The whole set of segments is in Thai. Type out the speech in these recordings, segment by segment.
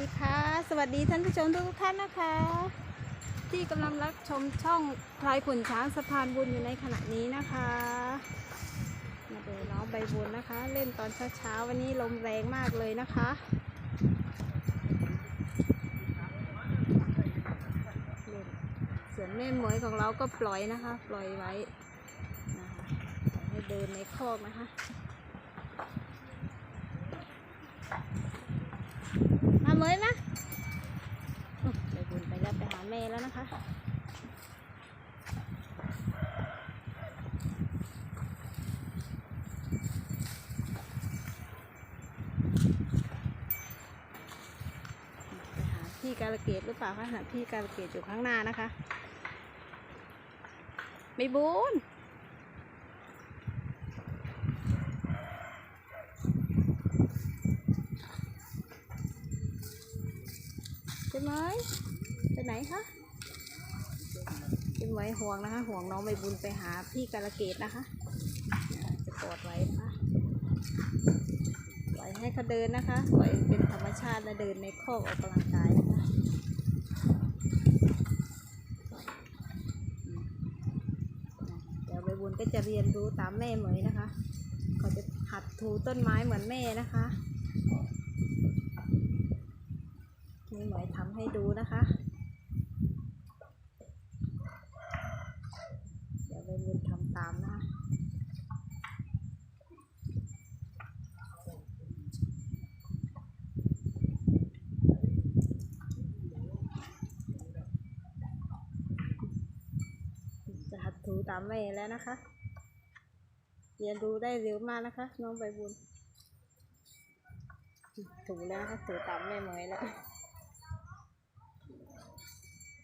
ดีค่ะ สวัสดีท่านผู้ชมทุกท่านนะคะ ที่กำลังรับชมช่องพลายขุนช้างสะพานบุญอยู่ในขณะนี้นะคะมาดูน้องใบบุญนะคะ เล่นตอนเช้าๆวันนี้ลมแรงมากเลยนะคะเล่นส่วนแม่หมวยของเราก็ปล่อยนะคะ ปล่อยไว้นะคะให้เดินในคอกนะคะ มาเหมยมาอุ๊ยไปบุญไปแล้วไปหาแม่แล้วนะคะไปหาพี่กาลเกตหรือเปล่าคะพี่กาลเกตอยู่ข้างหน้านะคะ ไม่บุญ ไหมไปไหนคะเจะไหมห่วงนะคะ ห่วงน้องใบบุญไปหาพี่กาลเกตนะคะ จะกอดไว้นะคะปล่อยให้เขาเดินนะคะ ปล่อยเป็นธรรมชาติและเดินในคอกออกกำลังกายนะคะเดี๋ยวใบบุญก็จะเรียนรู้ตามแม่เหมยนะคะเขาจะหัดถูต้นไม้เหมือนแม่นะคะแม่เหมยทำ ให้ดูนะคะ เดี๋ยวใบบุญทำตามนะคะจะหัดถูตามแม่แล้วนะคะ เรียนรู้ได้เร็วมากนะคะ น้องใบบุญถูแล้วนะคะถูตามแม่เหมยแล้ว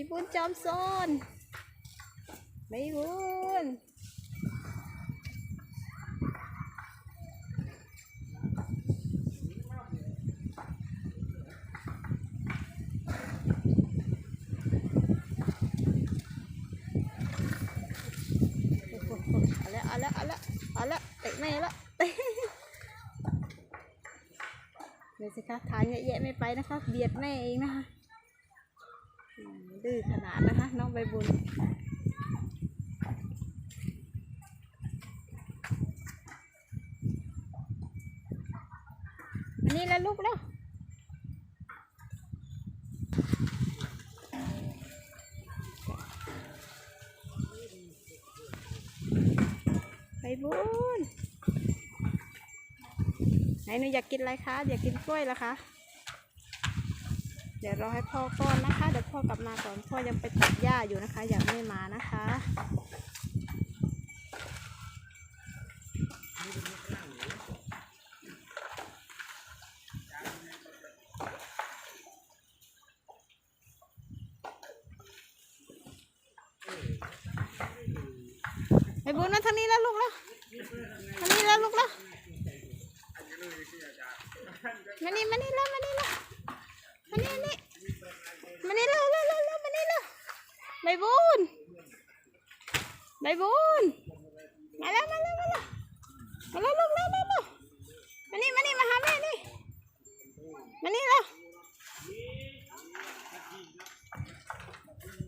ม่บุญจอมโซนไม่บุญเอาละเอาละเอาละเอาละเตะแม่ละเตะเดี๋ยสิคะทางเยอะแยะไม่ไปนะคะ เบียดแม่เองนะคะ ดื้อขนาดนะคะ น้องใบบุญอันนี้แล้วลูกแล้วใบบุญไหนหนูอยากกินอะไรคะ อยากกินกล้วยเหรอคะ เดี๋ยวรอให้พ่อก้อนนะคะ เดี๋ยวพ่อกลับมาก่อน พ่อยังไปตัดหญ้าอยู่นะคะ ยังไม่มานะคะ ไอ้บุญมาทางนี้แล้วลูกแล้วทางนี้แล้วลูกแล้วมานี่มานี่แล้วมานี่แล้ว มานี่นี่มานี่เร็วเร็วเร็วมานี่เร็วใบบุญใบบุญมาแล้วมาแล้วมาแล้วมาแล้วลูกเร็วเร็วมานี่มานี่มาหาแม่นี่มานี่เร็ว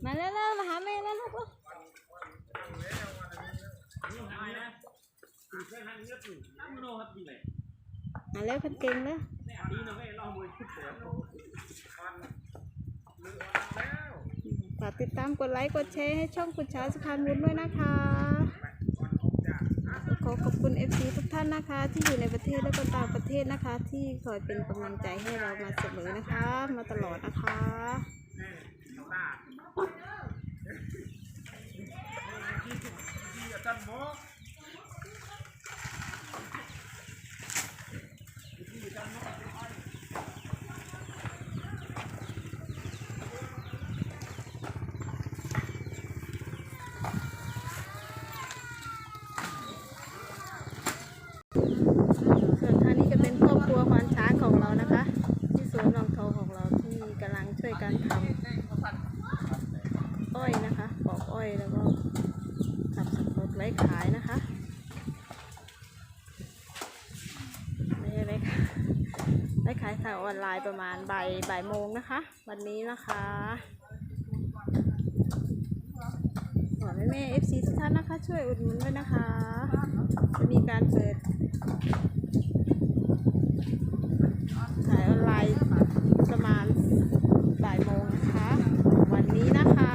มาแล้วมาหาแม่แล้วลูกมาแล้วคนเก่งแล้วากดตามกดไลค์กดแชร์ให้ช่องคุณช้าสุพรรณบุญด้วยนะคะ ขอขอบคุณ FC ทุกท่านนะคะ ที่อยู่ในประเทศและก็ต่างประเทศนะคะ ที่คอยเป็นกำลังใจให้เรามาเสมอนะคะ มาตลอดนะคะ ตันหมก อนไลน์ประมาณบ่ายบ่ายโมงนะคะ วันนี้นะคะขอให้แม่เอฟซีทุกท่านนะคะ ช่วยอุดหนุนด้วยนะคะ จะมีการเปิดขายออนไลน์ประมาณบ่ายโมงนะคะ วันนี้นะคะ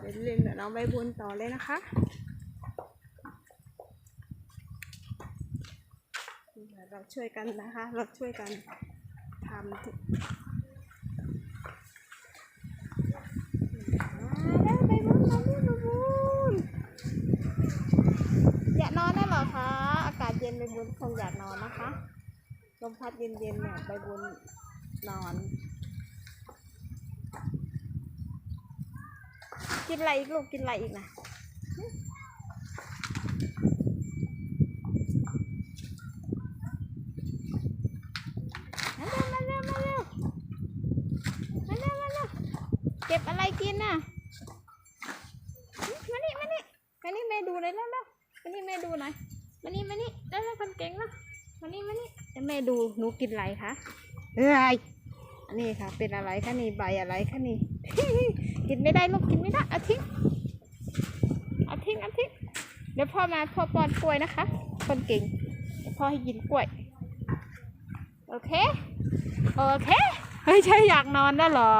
เดี๋ยวเรียนเดี๋ยวน้องใบบุญต่อเลยนะคะ เราช่วยกันนะคะ เราช่วยกันทำมาแล้วไปบุญมาบุญมาบุญอยากนอนได้หรอคะ อากาศเย็นไปบุญคงอยากนอนนะคะลมพัดเย็นๆเนี่ยไปบุญนอน กินอะไรอีกลูกกินอะไรอีกนะ มาเร็วมาเร็วมาเร็วมาเร็วมาเร็ว เก็บอะไรกินน่ะหึมานี่มานี่มานี่แม่ดูเลยแล้วแล้วมานี่แม่ดูหน่อยมานี่มานี่แล้วแล้วคนเก่งแล้วมานี่มานี่แล้วแม่ดูหนูกินอะไรคะเอ้ยนี่ค่ะ เป็นอะไรคะนี่ใบอะไรคะนี่ กินไม่ได้ลูกกินไม่ได้เอาทิ้งเอาทิ้งเอาทิ้งเดี๋ยวพ่อมาพ่อป้อนกล้วยนะคะ คนเก่งเดี๋ยวพ่อให้กินกล้วย โอเค โอเค เฮ้ยใช่อยากนอนแล้วเหรอ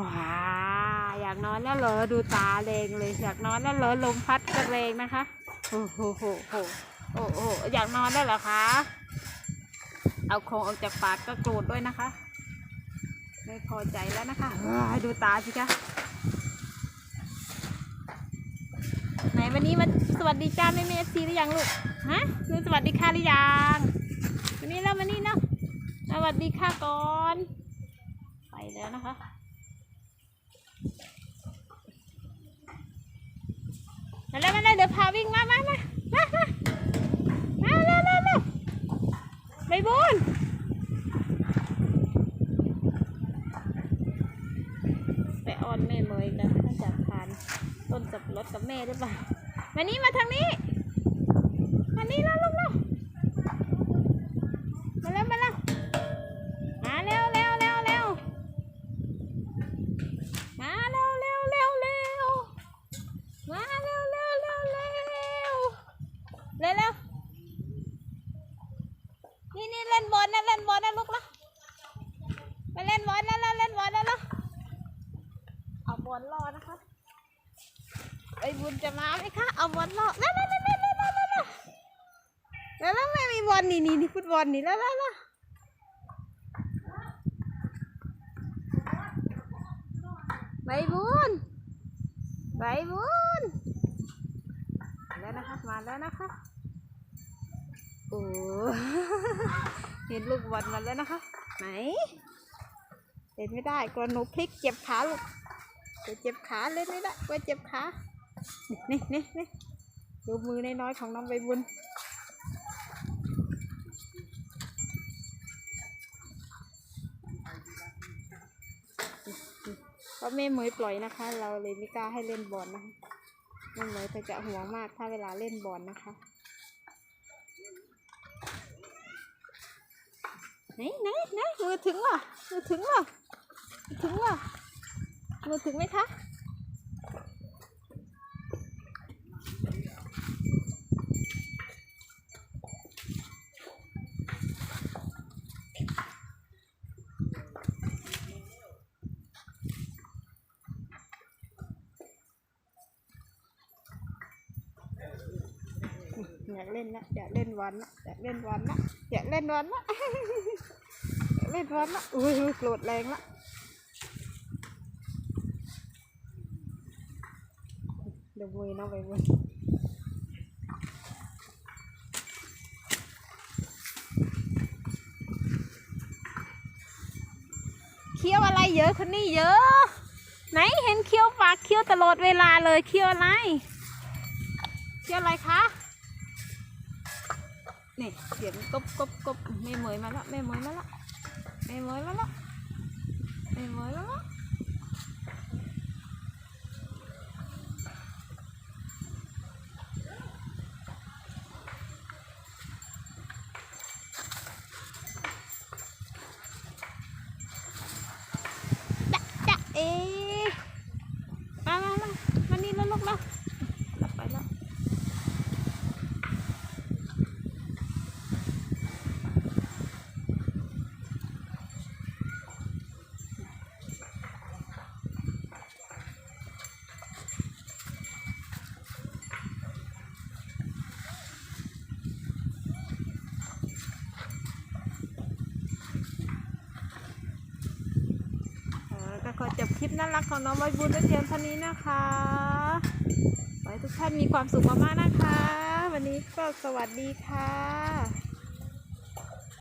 ว้าอยากนอนแล้วเหรอดูตาแรงเลย อยากนอนแล้วเหรอลมพัดกระเรงนะคะโอ้โหโหโหโอ้โหอยากนอนแล้วเหรอคะ เอาโครงออกจากปากก็โกรธด้วยนะคะ ไม่พอใจแล้วนะคะว้ดูตาสิคะไหนวันนี้มาสวัสดีจ้าแม่เมฟซีหรือยังลูกฮะคือสวัสดีค่ะหรือยังวันนี้แล้ววันนี้เนาะสวัสดีค่ะก่อน ไปแล้วนะคะ มาแล้วมาแล้วเดี๋ยวพาวิ่งมามามามามามาเร็วเร็วเร็วไปบุญไปออนแม่เมยกันน่าจะทานต้นสับปะรถกับแม่ได้ปล่ามานี่มาทางนี้มานี่แล้วลูกเร็ว มาแล้วมาแล้วมาเร็วเร็วเร็วเร็วมาเร็วเร็วเร็วเร็วมาเร็วเร็วเร็วเร็วเร็วเร็วนี่นี่เล่นบอลนะเล่นบอลนะลูกนะมาเล่นบอลนะแล้วเล่นบอลนะแล้วเอาบอลรอนะครับไอ้ บุญจะมาไหมคะ เอาบอลรอแล้วแล้วแล้วแล้วแล้วแล้วแล้วแล้วแล้วแม่มีบอลนี่นี่นี่ฟุตบอลนี่แล้วแล้วแล้วใบบุญใบบุญแล้วนะคะมาแล้วนะคะโอ้เห็นลูกบอลมาแล้วนะคะไหนเล่นไม่ได้กลัวหนูพลิกเจ็บขาลูกกลัวเจ็บขาเล่นไม่ได้กลัวเจ็บขา นี่นี่นี่ดูมือน้อยๆของน้องใบบุญเพราะแม่เหมยปล่อยนะคะ เราเลยไม่กล้าให้เล่นบอลนะคะแม่เหมยเธอจะห่วงมากถ้าเวลาเล่นบอลนะคะไหนไหนไหนมือถึงเหรอมือถึงเหรอมือถึงเหรอมือถึงไหมคะ อยากเล่นนะอยากเล่นบอลนะอยากเล่นบอลนะอยากเล่นบอลนะอยากเล่นบอลนะอุ้ยอุ้ยโกรธแรงละเดี๋ยวมือน้องไปมือเคี้ยวอะไรเยอะคนนี้เยอะ ไหนเห็นเคี้ยวปากเคี้ยวตลอดเวลาเลยเคี้ยวอะไรเคี้ยวอะไรคะ นี่เสียงกบกบกบแม่เหมยมาแล้วแม่เหมยมาแล้วแม่เหมยมาแล้วแม่เหมยมาแล้ว จบค ลิปน่ารักของน้องใบบุญได้เพียงเท่านี้นะคะขอให้ทุกท่านมีความสุขมากๆนะคะ วันนี้ก็สวัสดีค่ะ